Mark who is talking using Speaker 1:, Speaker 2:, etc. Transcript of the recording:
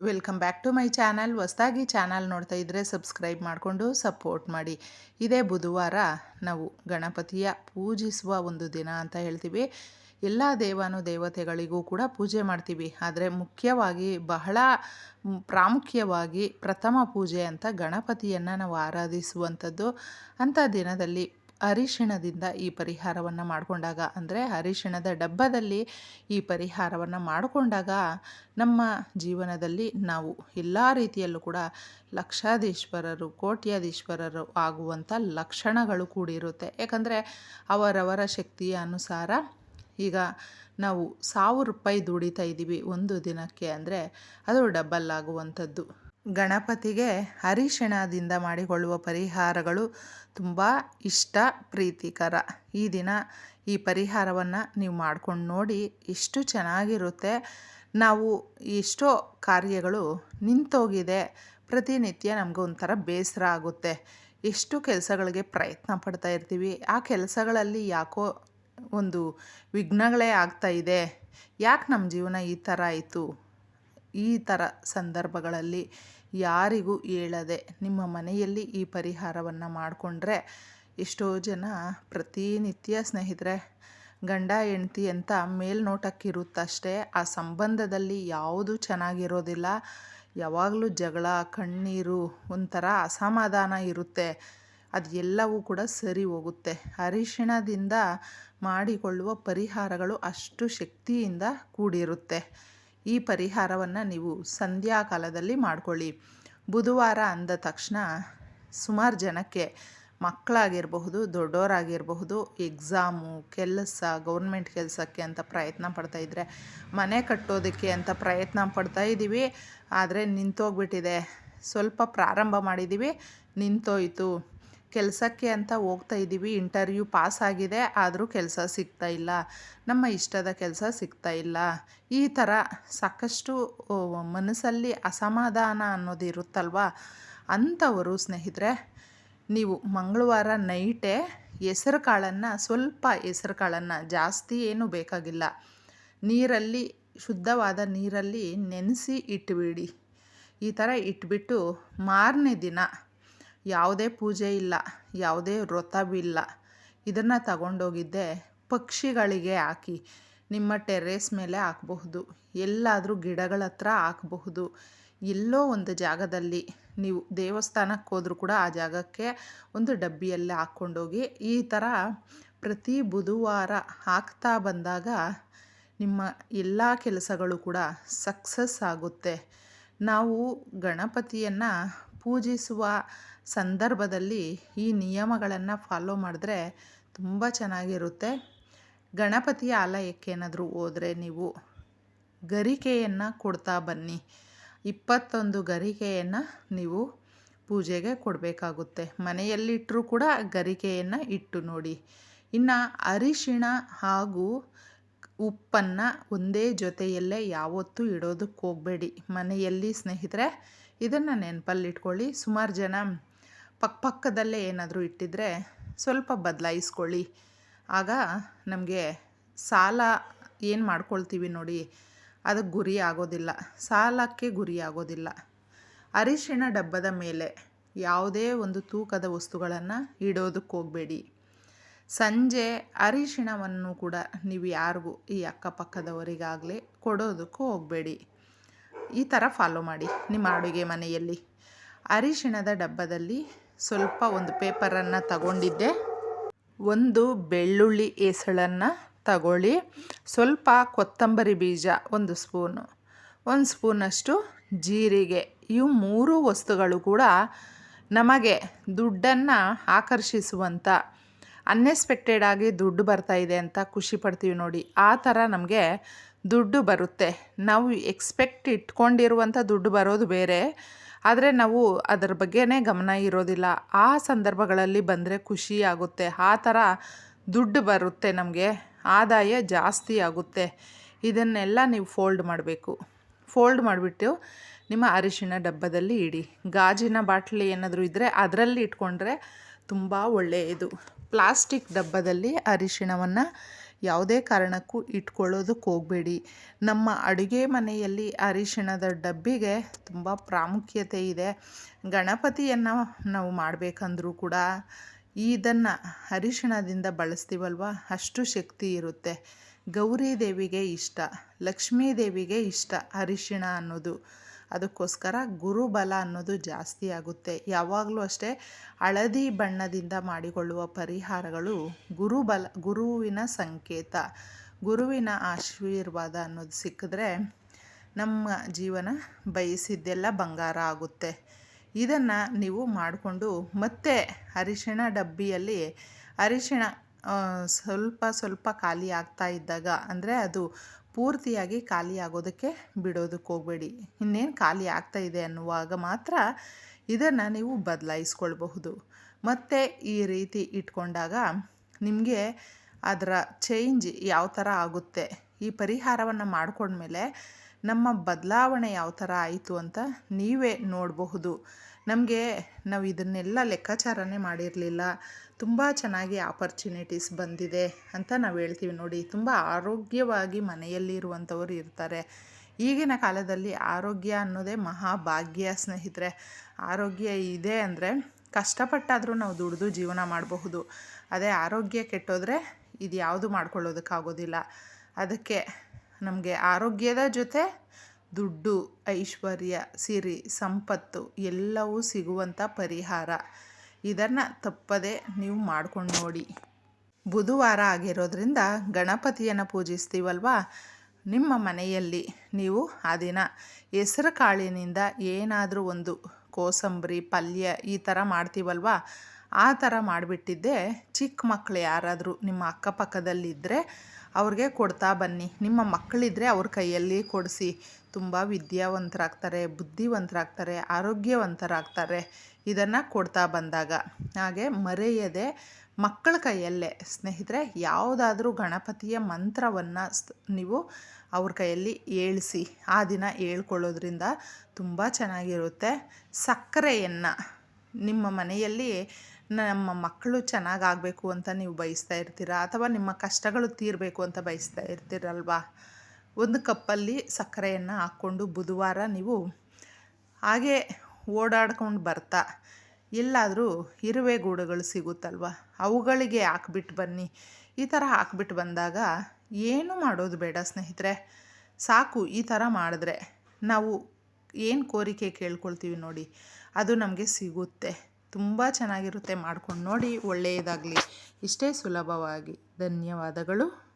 Speaker 1: Welcome back to my channel. ಹೊಸ್ದಾಗಿ channel ನೋಡ್ತಾ ಇದ್ದರೆ ಸಬ್ಸ್ಕ್ರೈಬ್ ಮಾಡಿಕೊಂಡು ಸಪೋರ್ಟ್ ಮಾಡಿ. ಇದೇ ಬುಧವಾರ ನಾವು ಗಣಪತಿಯ ಪೂಜಿಸುವ ಒಂದು ದಿನ ಅಂತ ಹೇಳ್ತೀವಿ. ಎಲ್ಲ ದೇವಾನು ದೇವತೆಗಳಿಗೂ ಕೂಡ ಪೂಜೆ ಮಾಡ್ತೀವಿ. ಆದರೆ ಮುಖ್ಯವಾಗಿ ಬಹಳ ಪ್ರಾಮುಖ್ಯವಾಗಿ ಪ್ರಥಮ ಪೂಜೆ ಅಂತ ಗಣಪತಿಯನ್ನು ನಾವು ಆರಾಧಿಸುವಂಥದ್ದು ಅಂಥ ದಿನದಲ್ಲಿ ಅರಿಶಿಣದಿಂದ ಈ ಪರಿಹಾರವನ್ನು ಮಾಡಿಕೊಂಡಾಗ, ಅಂದರೆ ಅರಿಶಿಣದ ಡಬ್ಬದಲ್ಲಿ ಈ ಪರಿಹಾರವನ್ನು ಮಾಡಿಕೊಂಡಾಗ ನಮ್ಮ ಜೀವನದಲ್ಲಿ ನಾವು ಎಲ್ಲ ರೀತಿಯಲ್ಲೂ ಕೂಡ ಲಕ್ಷಾಧೀಶ್ವರರು, ಕೋಟ್ಯಾಧೀಶ್ವರರು ಆಗುವಂಥ ಲಕ್ಷಣಗಳು ಕೂಡಿರುತ್ತೆ. ಯಾಕಂದರೆ ಅವರವರ ಶಕ್ತಿಯ ಅನುಸಾರ ಈಗ ನಾವು ಸಾವಿರ ರೂಪಾಯಿ ದುಡಿತಾ ಇದ್ದೀವಿ ಒಂದು ದಿನಕ್ಕೆ, ಅಂದರೆ ಅದು ಡಬಲ್ ಆಗುವಂಥದ್ದು. ಗಣಪತಿಗೆ ಅರಿಶಿಣದಿಂದ ಮಾಡಿಕೊಳ್ಳುವ ಪರಿಹಾರಗಳು ತುಂಬ ಇಷ್ಟ, ಪ್ರೀತಿಕರ. ಈ ದಿನ ಈ ಪರಿಹಾರವನ್ನು ನೀವು ಮಾಡ್ಕೊಂಡು ನೋಡಿ ಎಷ್ಟು ಚೆನ್ನಾಗಿರುತ್ತೆ. ನಾವು ಎಷ್ಟೋ ಕಾರ್ಯಗಳು ನಿಂತೋಗಿದೆ. ಪ್ರತಿನಿತ್ಯ ನಮಗೆ ಒಂಥರ ಬೇಸರ ಆಗುತ್ತೆ. ಎಷ್ಟು ಕೆಲಸಗಳಿಗೆ ಪ್ರಯತ್ನ ಪಡ್ತಾ ಇರ್ತೀವಿ. ಆ ಕೆಲಸಗಳಲ್ಲಿ ಯಾಕೋ ಒಂದು ವಿಘ್ನಗಳೇ ಆಗ್ತಾ ಇದೆ. ಯಾಕೆ ನಮ್ಮ ಜೀವನ ಈ ಥರ ಆಯಿತು? ಈ ಥರ ಸಂದರ್ಭಗಳಲ್ಲಿ ಯಾರಿಗೂ ಹೇಳದೆ ನಿಮ್ಮ ಮನೆಯಲ್ಲಿ ಈ ಪರಿಹಾರವನ್ನು ಮಾಡಿಕೊಂಡ್ರೆ ಎಷ್ಟೋ ಜನ ಪ್ರತಿನಿತ್ಯ ಸ್ನೇಹಿತರೆ, ಗಂಡ, ಹೆಂಡ್ತಿ ಅಂತ ಮೇಲ್ನೋಟಕ್ಕಿರುತ್ತಷ್ಟೇ ಆ ಸಂಬಂಧದಲ್ಲಿ ಯಾವುದೂ ಚೆನ್ನಾಗಿರೋದಿಲ್ಲ. ಯಾವಾಗಲೂ ಜಗಳ, ಕಣ್ಣೀರು ಒಂಥರ ಅಸಮಾಧಾನ ಇರುತ್ತೆ. ಅದು ಎಲ್ಲವೂ ಕೂಡ ಸರಿ ಹೋಗುತ್ತೆ. ಅರಿಶಿಣದಿಂದ ಮಾಡಿಕೊಳ್ಳುವ ಪರಿಹಾರಗಳು ಅಷ್ಟು ಶಕ್ತಿಯಿಂದ ಕೂಡಿರುತ್ತೆ. ಈ ಪರಿಹಾರವನ್ನು ನೀವು ಸಂಧ್ಯಾಕಾಲದಲ್ಲಿ ಮಾಡ್ಕೊಳ್ಳಿ. ಬುಧವಾರ ಅಂದ ತಕ್ಷಣ ಸುಮಾರು ಜನಕ್ಕೆ ಮಕ್ಕಳಾಗಿರಬಹುದು ದೊಡ್ಡವರಾಗಿರಬಹುದು ಎಕ್ಸಾಮು ಕೆಲಸ ಗೌರ್ಮೆಂಟ್ ಕೆಲಸಕ್ಕೆ ಅಂತ ಪ್ರಯತ್ನ ಪಡ್ತಾ ಇದ್ದರೆ ಮನೆ ಕಟ್ಟೋದಕ್ಕೆ ಅಂತ ಪ್ರಯತ್ನ ಪಡ್ತಾ ಇದ್ದೀವಿ ಆದರೆ ನಿಂತೋಗ್ಬಿಟ್ಟಿದೆ. ಸ್ವಲ್ಪ ಪ್ರಾರಂಭ ಮಾಡಿದ್ದೀವಿ ನಿಂತೋಯ್ತು. ಕೆಲಸಕ್ಕೆ ಅಂತ ಹೋಗ್ತಾ ಇದ್ದೀವಿ. ಇಂಟರ್ವ್ಯೂ ಪಾಸ್ ಆಗಿದೆ. ಆದರೂ ಕೆಲಸ ಸಿಗ್ತಾ ಇಲ್ಲ. ನಮ್ಮ ಇಷ್ಟದ ಕೆಲಸ ಸಿಗ್ತಾ ಇಲ್ಲ. ಈ ಥರ ಸಾಕಷ್ಟು ಮನಸ್ಸಲ್ಲಿ ಅಸಮಾಧಾನ ಅನ್ನೋದು ಇರುತ್ತಲ್ವ? ಅಂಥವರು ಸ್ನೇಹಿತರೆ, ನೀವು ಮಂಗಳವಾರ ನೈಟೇ ಹೆಸರು ಕಾಳನ್ನು ಸ್ವಲ್ಪ ಹೆಸರು ಕಾಳನ್ನು ಜಾಸ್ತಿ ಏನು ಬೇಕಾಗಿಲ್ಲ. ನೀರಲ್ಲಿ, ಶುದ್ಧವಾದ ನೀರಲ್ಲಿ ನೆನೆಸಿ ಇಟ್ಬಿಡಿ. ಈ ಥರ ಇಟ್ಬಿಟ್ಟು ಮಾರನೇ ದಿನ ಯಾವುದೇ ಪೂಜೆ ಇಲ್ಲ, ಯಾವುದೇ ವ್ರತವಿಲ್ಲ ಇದನ್ನು ತಗೊಂಡೋಗಿದ್ದೆ ಪಕ್ಷಿಗಳಿಗೆ ಹಾಕಿ. ನಿಮ್ಮ ಟೆರೇಸ್ ಮೇಲೆ ಹಾಕಬಹುದು, ಎಲ್ಲಾದರೂ ಗಿಡಗಳ ಹತ್ರ ಹಾಕಬಹುದು. ಎಲ್ಲೋ ಒಂದು ಜಾಗದಲ್ಲಿ ನೀವು ದೇವಸ್ಥಾನಕ್ಕೆ ಹೋದರೂ ಕೂಡ ಆ ಜಾಗಕ್ಕೆ ಒಂದು ಡಬ್ಬಿಯಲ್ಲಿ ಹಾಕ್ಕೊಂಡೋಗಿ ಈ ಥರ ಪ್ರತಿ ಬುಧವಾರ ಹಾಕ್ತಾ ಬಂದಾಗ ನಿಮ್ಮ ಎಲ್ಲ ಕೆಲಸಗಳು ಕೂಡ ಸಕ್ಸಸ್ ಆಗುತ್ತೆ. ನಾವು ಗಣಪತಿಯನ್ನು ಪೂಜಿಸುವ ಸಂದರ್ಭದಲ್ಲಿ ಈ ನಿಯಮಗಳನ್ನು ಫಾಲೋ ಮಾಡಿದ್ರೆ ತುಂಬ ಚೆನ್ನಾಗಿರುತ್ತೆ. ಗಣಪತಿಯ ಆಲಯಕ್ಕೆ ಏನಾದರೂ ಹೋದರೆ ನೀವು ಗರಿಕೆಯನ್ನು ಕೊಡ್ತಾ ಬನ್ನಿ. ಇಪ್ಪತ್ತೊಂದು ಗರಿಕೆಯನ್ನು ನೀವು ಪೂಜೆಗೆ ಕೊಡಬೇಕಾಗುತ್ತೆ. ಮನೆಯಲ್ಲಿಟ್ಟರೂ ಕೂಡ ಗರಿಕೆಯನ್ನು ಇಟ್ಟು ನೋಡಿ. ಇನ್ನು ಅರಿಶಿಣ ಹಾಗೂ ಉಪ್ಪನ್ನು ಒಂದೇ ಜೊತೆಯಲ್ಲೇ ಯಾವತ್ತೂ ಇಡೋದಕ್ಕೆ ಹೋಗಬೇಡಿ. ಮನೆಯಲ್ಲಿ ಸ್ನೇಹಿತರೆ, ಇದನ್ನು ನೆನಪಲ್ಲಿಟ್ಕೊಳ್ಳಿ. ಸುಮಾರು ಜನ ಪಕ್ಕಪಕ್ಕದಲ್ಲೇ ಏನಾದರೂ ಇಟ್ಟಿದ್ರೆ ಸ್ವಲ್ಪ ಬದಲಾಯಿಸ್ಕೊಳ್ಳಿ. ಆಗ ನಮಗೆ ಸಾಲ ಏನು ಮಾಡ್ಕೊಳ್ತೀವಿ ನೋಡಿ ಅದಕ್ಕೆ ಗುರಿ ಆಗೋದಿಲ್ಲ. ಸಾಲಕ್ಕೆ ಗುರಿ ಆಗೋದಿಲ್ಲ. ಅರಿಶಿಣ ಡಬ್ಬದ ಮೇಲೆ ಯಾವುದೇ ಒಂದು ತೂಕದ ವಸ್ತುಗಳನ್ನು ಇಡೋದಕ್ಕೆ ಹೋಗಬೇಡಿ. ಸಂಜೆ ಅರಿಶಿಣವನ್ನು ಕೂಡ ನೀವು ಯಾರಿಗೂ, ಈ ಅಕ್ಕಪಕ್ಕದವರಿಗಾಗಲಿ ಕೊಡೋದಕ್ಕೂ ಹೋಗಬೇಡಿ. ಈ ಥರ ಫಾಲೋ ಮಾಡಿ ನಿಮ್ಮ ಅಡುಗೆ ಮನೆಯಲ್ಲಿ. ಅರಿಶಿಣದ ಡಬ್ಬದಲ್ಲಿ ಸ್ವಲ್ಪ ಒಂದು ಪೇಪರನ್ನು ತಗೊಂಡಿದ್ದೆ. ಒಂದು ಬೆಳ್ಳುಳ್ಳಿ ಎಸಳನ್ನು ತಗೊಳ್ಳಿ. ಸ್ವಲ್ಪ ಕೊತ್ತಂಬರಿ ಬೀಜ ಒಂದು ಸ್ಪೂನು. ಒಂದು ಸ್ಪೂನಷ್ಟು ಜೀರಿಗೆ. ಇವು ಮೂರು ವಸ್ತುಗಳು ಕೂಡ ನಮಗೆ ದುಡ್ಡನ್ನು ಆಕರ್ಷಿಸುವಂಥ ಅನ್ಎಕ್ಸ್ಪೆಕ್ಟೆಡ್ ಆಗಿ ದುಡ್ಡು ಬರ್ತಾ ಇದೆ ಅಂತ ಖುಷಿ ಪಡ್ತೀವಿ ನೋಡಿ. ಆ ಥರ ನಮಗೆ ದುಡ್ಡು ಬರುತ್ತೆ. ನಾವು ಎಕ್ಸ್ಪೆಕ್ಟ್ ಇಟ್ಕೊಂಡಿರುವಂಥ ದುಡ್ಡು ಬರೋದು ಬೇರೆ. ಆದರೆ ನಾವು ಅದರ ಬಗ್ಗೆನೇ ಗಮನ ಇರೋದಿಲ್ಲ. ಆ ಸಂದರ್ಭಗಳಲ್ಲಿ ಬಂದರೆ ಖುಷಿ ಆಗುತ್ತೆ. ಆ ಥರ ದುಡ್ಡು ಬರುತ್ತೆ ನಮಗೆ. ಆದಾಯ ಜಾಸ್ತಿ ಆಗುತ್ತೆ. ಇದನ್ನೆಲ್ಲ ನೀವು ಫೋಲ್ಡ್ ಮಾಡಬೇಕು. ಫೋಲ್ಡ್ ಮಾಡಿಬಿಟ್ಟು ನಿಮ್ಮ ಅರಿಶಿಣ ಡಬ್ಬದಲ್ಲಿ ಇಡಿ. ಗಾಜಿನ ಬಾಟ್ಲಿ ಏನಾದರೂ ಇದ್ದರೆ ಅದರಲ್ಲಿ ಇಟ್ಕೊಂಡ್ರೆ ತುಂಬ ಒಳ್ಳೆಯದು. ಪ್ಲಾಸ್ಟಿಕ್ ಡಬ್ಬದಲ್ಲಿ ಅರಿಶಿಣವನ್ನು ಯಾವುದೇ ಕಾರಣಕ್ಕೂ ಇಟ್ಕೊಳ್ಳೋದಕ್ಕೆ ಹೋಗಬೇಡಿ. ನಮ್ಮ ಅಡುಗೆ ಮನೆಯಲ್ಲಿ ಅರಿಶಿಣದ ಡಬ್ಬಿಗೆ ತುಂಬ ಪ್ರಾಮುಖ್ಯತೆ ಇದೆ. ಗಣಪತಿಯನ್ನು ನಾವು ಮಾಡಬೇಕಂದ್ರೂ ಕೂಡ ಇದನ್ನು ಅರಿಶಿಣದಿಂದ ಬಳಸ್ತೀವಲ್ವ? ಅಷ್ಟು ಶಕ್ತಿ ಇರುತ್ತೆ. ಗೌರಿ ದೇವಿಗೆ ಇಷ್ಟ, ಲಕ್ಷ್ಮೀ ದೇವಿಗೆ ಇಷ್ಟ ಅರಿಶಿಣ ಅನ್ನೋದು. ಅದಕ್ಕೋಸ್ಕರ ಗುರುಬಲ ಅನ್ನೋದು ಜಾಸ್ತಿ ಆಗುತ್ತೆ. ಯಾವಾಗಲೂ ಅಷ್ಟೇ ಹಳದಿ ಬಣ್ಣದಿಂದ ಮಾಡಿಕೊಳ್ಳುವ ಪರಿಹಾರಗಳು ಗುರುಬಲ, ಗುರುವಿನ ಸಂಕೇತ. ಗುರುವಿನ ಆಶೀರ್ವಾದ ಅನ್ನೋದು ಸಿಕ್ಕಿದ್ರೆ ನಮ್ಮ ಜೀವನ ಬಯಸಿದ್ದೆಲ್ಲ ಬಂಗಾರ ಆಗುತ್ತೆ. ಇದನ್ನು ನೀವು ಮಾಡಿಕೊಂಡು ಮತ್ತೆ ಅರಿಶಿಣ ಡಬ್ಬಿಯಲ್ಲಿ ಅರಿಶಿಣ ಸ್ವಲ್ಪ ಸ್ವಲ್ಪ ಖಾಲಿ ಆಗ್ತಾ ಇದ್ದಾಗ, ಅಂದರೆ ಅದು ಪೂರ್ತಿಯಾಗಿ ಖಾಲಿ ಆಗೋದಕ್ಕೆ ಬಿಡೋದಕ್ಕೆ ಹೋಗಬೇಡಿ. ಇನ್ನೇನು ಖಾಲಿ ಆಗ್ತಾ ಇದೆ ಅನ್ನುವಾಗ ಮಾತ್ರ ಇದನ್ನು ನೀವು ಬದಲಾಯಿಸ್ಕೊಳ್ಬಹುದು. ಮತ್ತು ಈ ರೀತಿ ಇಟ್ಕೊಂಡಾಗ ನಿಮಗೆ ಅದರ ಚೇಂಜ್ ಯಾವ ಥರ ಆಗುತ್ತೆ? ಈ ಪರಿಹಾರವನ್ನು ಮಾಡಿಕೊಂಡ್ಮೇಲೆ ನಮ್ಮ ಬದಲಾವಣೆ ಯಾವ ಥರ ಆಯಿತು ಅಂತ ನೀವೇ ನೋಡಬಹುದು. ನಮಗೆ ನಾವು ಇದನ್ನೆಲ್ಲ ಲೆಕ್ಕಾಚಾರನೇ ಮಾಡಿರಲಿಲ್ಲ. ತುಂಬ ಚೆನ್ನಾಗಿ ಆಪರ್ಚುನಿಟೀಸ್ ಬಂದಿದೆ ಅಂತ ನಾವು ಹೇಳ್ತೀವಿ ನೋಡಿ. ತುಂಬ ಆರೋಗ್ಯವಾಗಿ ಮನೆಯಲ್ಲಿ ಇರುವಂಥವ್ರು ಇರ್ತಾರೆ. ಈಗಿನ ಕಾಲದಲ್ಲಿ ಆರೋಗ್ಯ ಅನ್ನೋದೇ ಮಹಾಭಾಗ್ಯ ಸ್ನೇಹಿತರೆ. ಆರೋಗ್ಯ ಇದೆ ಅಂದರೆ ಕಷ್ಟಪಟ್ಟಾದರೂ ನಾವು ದುಡಿದು ಜೀವನ ಮಾಡಬಹುದು. ಅದೇ ಆರೋಗ್ಯ ಕೆಟ್ಟೋದ್ರೆ ಇದು ಯಾವುದು ಮಾಡ್ಕೊಳ್ಳೋದಕ್ಕಾಗೋದಿಲ್ಲ. ಅದಕ್ಕೆ ನಮಗೆ ಆರೋಗ್ಯದ ಜೊತೆ ದುಡ್ಡು, ಐಶ್ವರ್ಯ, ಸಿರಿ, ಸಂಪತ್ತು ಎಲ್ಲವೂ ಸಿಗುವಂಥ ಪರಿಹಾರ. ಇದನ್ನು ತಪ್ಪದೆ ನೀವು ಮಾಡ್ಕೊಂಡು ನೋಡಿ. ಬುಧವಾರ ಆಗಿರೋದ್ರಿಂದ ಗಣಪತಿಯನ್ನು ಪೂಜಿಸ್ತೀವಲ್ವಾ? ನಿಮ್ಮ ಮನೆಯಲ್ಲಿ ನೀವು ಆ ದಿನ ಹೆಸರು ಕಾಳಿನಿಂದ ಏನಾದರೂ ಒಂದು ಕೋಸಂಬರಿ, ಪಲ್ಯ ಈ ಥರ ಮಾಡ್ತೀವಲ್ವಾ? ಆ ಥರ ಮಾಡಿಬಿಟ್ಟಿದ್ದೆ ಚಿಕ್ಕ ಮಕ್ಕಳು ಯಾರಾದರೂ ನಿಮ್ಮ ಅಕ್ಕಪಕ್ಕದಲ್ಲಿದ್ದರೆ ಅವ್ರಿಗೆ ಕೊಡ್ತಾ ಬನ್ನಿ. ನಿಮ್ಮ ಮಕ್ಕಳಿದ್ರೆ ಅವ್ರ ಕೈಯಲ್ಲಿ ಕೊಡಿಸಿ. ತುಂಬ ವಿದ್ಯಾವಂತರಾಗ್ತಾರೆ, ಬುದ್ಧಿವಂತರಾಗ್ತಾರೆ, ಆರೋಗ್ಯವಂತರಾಗ್ತಾರೆ. ಇದನ್ನು ಕೊಡ್ತಾ ಬಂದಾಗ. ಹಾಗೆ ಮರೆಯದೆ ಮಕ್ಕಳ ಕೈಯಲ್ಲೇ ಸ್ನೇಹಿತರೆ, ಯಾವುದಾದ್ರೂ ಗಣಪತಿಯ ಮಂತ್ರವನ್ನು ನೀವು ಅವ್ರ ಕೈಯಲ್ಲಿ ಏಳಿಸಿ, ಆ ದಿನ ಹೇಳ್ಕೊಳ್ಳೋದ್ರಿಂದ ತುಂಬ ಚೆನ್ನಾಗಿರುತ್ತೆ. ಸಕ್ಕರೆಯನ್ನು ನಿಮ್ಮ ಮನೆಯಲ್ಲಿ ನಮ್ಮ ಮಕ್ಕಳು ಚೆನ್ನಾಗಾಗಬೇಕು ಅಂತ ನೀವು ಬಯಸ್ತಾ ಇರ್ತೀರಾ? ಅಥವಾ ನಿಮ್ಮ ಕಷ್ಟಗಳು ತೀರಬೇಕು ಅಂತ ಬಯಸ್ತಾ ಇರ್ತೀರಲ್ವಾ? ಒಂದು ಕಪ್ಪಲ್ಲಿ ಸಕ್ಕರೆಯನ್ನು ಹಾಕ್ಕೊಂಡು ಬುಧವಾರ ನೀವು ಹಾಗೆ ಓಡಾಡ್ಕೊಂಡು ಬರ್ತಾ, ಎಲ್ಲಾದರೂ ಇರುವೆ ಗೂಡುಗಳು ಸಿಗುತ್ತಲ್ವ? ಅವುಗಳಿಗೆ ಹಾಕ್ಬಿಟ್ಟು ಬನ್ನಿ. ಈ ಥರ ಹಾಕ್ಬಿಟ್ಟು ಬಂದಾಗ ಏನು ಮಾಡೋದು ಬೇಡ ಸ್ನೇಹಿತರೆ. ಸಾಕು ಈ ಥರ ಮಾಡಿದ್ರೆ ನಾವು ಏನು ಕೋರಿಕೆ ಕೇಳ್ಕೊಳ್ತೀವಿ ನೋಡಿ. ಅದು ನಮಗೆ ಸಿಗುತ್ತೆ. ತುಂಬ ಚೆನ್ನಾಗಿರುತ್ತೆ ಮಾಡ್ಕೊಂಡು ನೋಡಿ ಒಳ್ಳೆಯದಾಗಲಿ. ಇಷ್ಟೇ ಸುಲಭವಾಗಿ. ಧನ್ಯವಾದಗಳು.